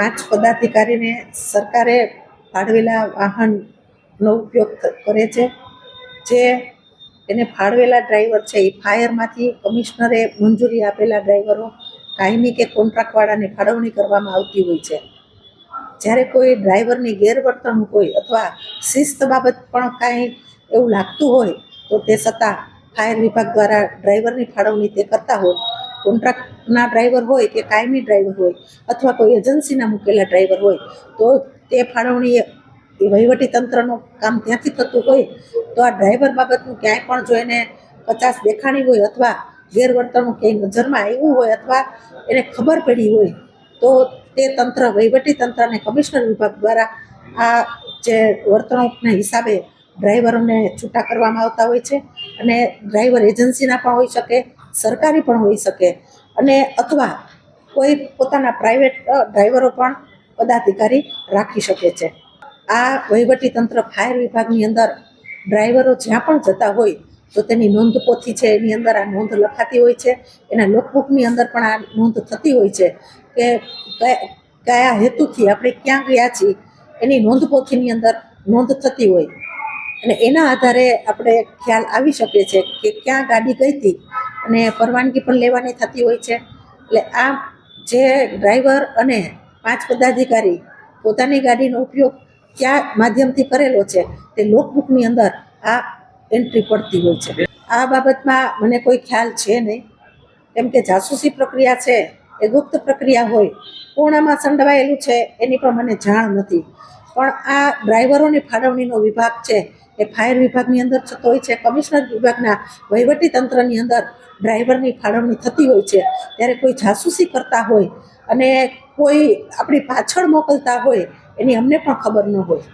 પાંચ પદાધિકારીને સરકારે ફાળવેલા વાહનનો ઉપયોગ કરે છે. જે એને ફાળવેલા ડ્રાઈવર છે, એ ફાયરમાંથી કમિશનરે મંજૂરી આપેલા ડ્રાઈવરો કાયમી કે કોન્ટ્રાક્ટવાળાને ફાળવણી કરવામાં આવતી હોય છે. જ્યારે કોઈ ડ્રાઈવરની ગેરવર્તણૂક હોય અથવા શિસ્ત બાબત પણ કાંઈ એવું લાગતું હોય, તો તે છતાં ફાયર વિભાગ દ્વારા ડ્રાઈવરની ફાળવણી તે કરતા હોય. કોન્ટ્રાક્ટના ડ્રાઈવર હોય કે કાયમી ડ્રાઈવર હોય અથવા કોઈ એજન્સીના મૂકેલા ડ્રાઈવર હોય, તો તે ફાળવણી એ વહીવટી તંત્રનું કામ ત્યાંથી થતું હોય, તો આ ડ્રાઈવર બાબતનું ક્યાંય પણ જો એને કચાશ દેખાણી હોય અથવા ગેરવર્તણૂક ક્યાંય નજરમાં આવ્યું હોય અથવા એને ખબર પડી હોય, તો તે તંત્ર, વહીવટી તંત્ર અને કમિશનર વિભાગ દ્વારા આ જે વર્તણૂકના હિસાબે ડ્રાઈવરોને છૂટા કરવામાં આવતા હોય છે અને ડ્રાઈવર એજન્સીના પણ હોઈ શકે સરકારી પણ હોઈ શકે. અને અથવા કોઈ પોતાના પ્રાઇવેટ ડ્રાઈવરો પણ પદાધિકારી રાખી શકે છે. આ વહીવટી તંત્ર ફાયર વિભાગની અંદર ડ્રાઈવરો જ્યાં પણ જતા હોય તો તેની નોંધ પોથી છે, એની અંદર આ નોંધ લખાતી હોય છે. એના લોકબુકની અંદર પણ આ નોંધ થતી હોય છે કે કયા હેતુથી આપણે ક્યાં ગયા છીએ, એની નોંધ પોથીની અંદર નોંધ થતી હોય. અને એના આધારે આપણે ખ્યાલ આવી શકે છે કે ક્યાં ગાડી ગઈ હતી અને પરવાનગી પણ લેવાની થતી હોય છે. એટલે આ જે ડ્રાઈવર અને પાંચ પદાધિકારી પોતાની ગાડીનો ઉપયોગ કયા માધ્યમથી કરેલો છે તે લોકબુકની અંદર આ એન્ટ્રી પડતી હોય છે. આ બાબતમાં મને કોઈ ખ્યાલ છે નહીં. કેમ કે જાસૂસી પ્રક્રિયા છે, એ ગુપ્ત પ્રક્રિયા હોય પૂર્ણમાં સંડવાયેલું છે એની પણ મને જાણ નથી. પણ આ ડ્રાઈવરોની ફાળવણીનો વિભાગ છે એ ફાયર વિભાગની અંદર થતો હોય છે, કમિશનર વિભાગના વહીવટી તંત્રની અંદર ડ્રાઈવરની ફાળવણી થતી હોય છે. ત્યારે કોઈ જાસૂસી કરતા હોય અને કોઈ આપણી પાછળ મોકલતા હોય એની અમને પણ ખબર ન હોય.